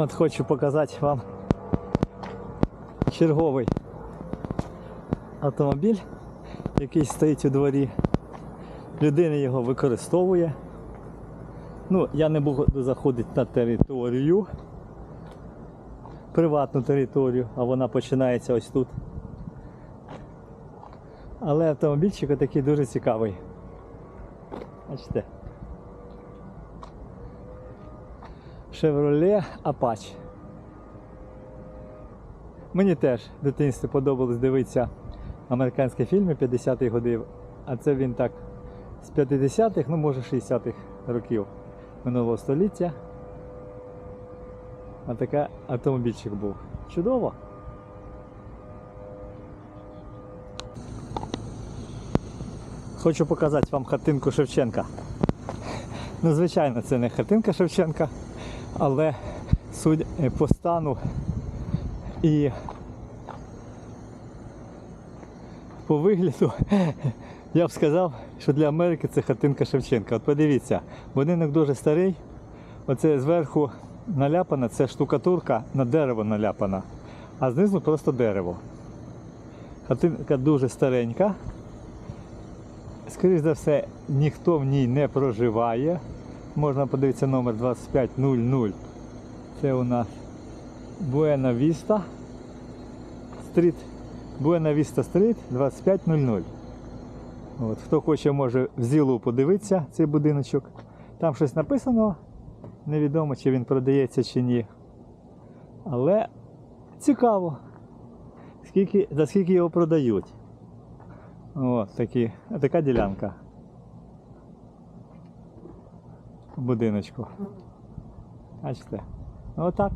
От хочу показати вам черговий автомобіль, який стоїть у дворі. Людина його використовує. Ну, я не буду заходити на територію, приватну територію, а вона починається ось тут. Але автомобільчик такий дуже цікавий. Бачите. Chevrolet Apache. Мені теж в дитинстві подобалось дивитися американські фільми 50-х годів, а це він так з 50-х, ну може 60-х років минулого століття. А така автомобільчик був. Чудово. Хочу показати вам хатинку Шевченка. Ну, звичайно, це не хатинка Шевченка, але судя по стану і по вигляду я б сказав, що для Америки це хатинка Шевченка. От подивіться, будинок дуже старий. Оце зверху наляпана, це штукатурка на дерево наляпана, а знизу просто дерево. Хатинка дуже старенька. Скоріше за все, ніхто в ній не проживає. Можна подивитися номер 2500. Це у нас Буена Віста. Стріт. Буена Віста Стріт 2500. От, хто хоче, може в зілу подивитися цей будиночок. Там щось написано. Невідомо, чи він продається чи ні. Але цікаво, скільки, за скільки його продають. От такі, така ділянка. Будиночку. Бачите? Отак.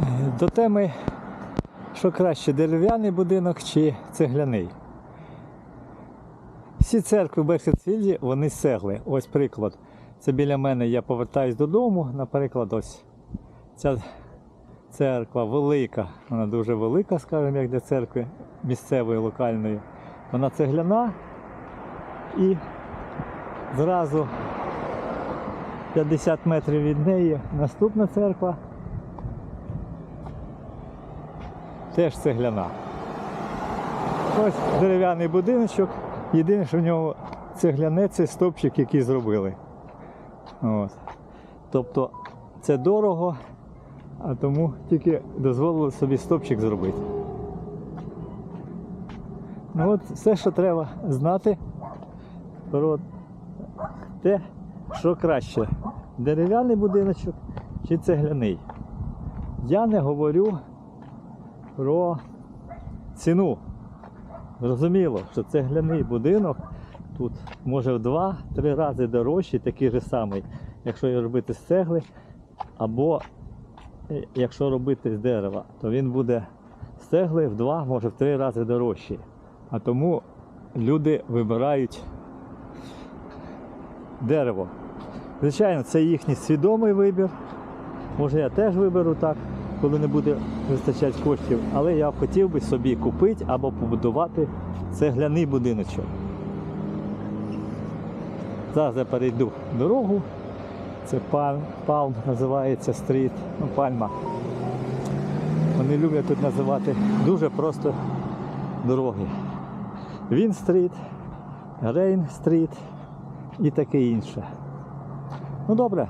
Е, До теми, що краще, дерев'яний будинок чи цегляний. Всі церкви в Берхетфілді, вони цегли. Ось приклад. Це біля мене я повертаюсь додому. Наприклад, ось ця церква велика, вона дуже велика, скажімо, як для церкви місцевої, локальної. Вона цегляна і зразу 50 метрів від неї наступна церква. Теж цегляна. Ось дерев'яний будиночок. Єдине, що в нього цегляне, це стопчик, який зробили. От. Тобто це дорого, а тому тільки дозволили собі стопчик зробити. Ну от все, що треба знати про те, що краще, дерев'яний будиночок чи цегляний. Я не говорю про ціну. Зрозуміло, що цегляний будинок тут може в два-три рази дорожчий, такий же самий, якщо його робити з цегли, або е, якщо робити з дерева, то він буде з цегли в два, може в три рази дорожчий. А тому люди вибирають дерево. Звичайно, це їхній свідомий вибір. Може я теж виберу так, коли не буде вистачати коштів, але я хотів би собі купити або побудувати цегляний будиночок. Зараз я перейду дорогу. Це пальм, палм називається стріт, ну пальма. Вони люблять тут називати дуже просто дороги. Він стріт, Рейн стріт і таке інше. Ну добре,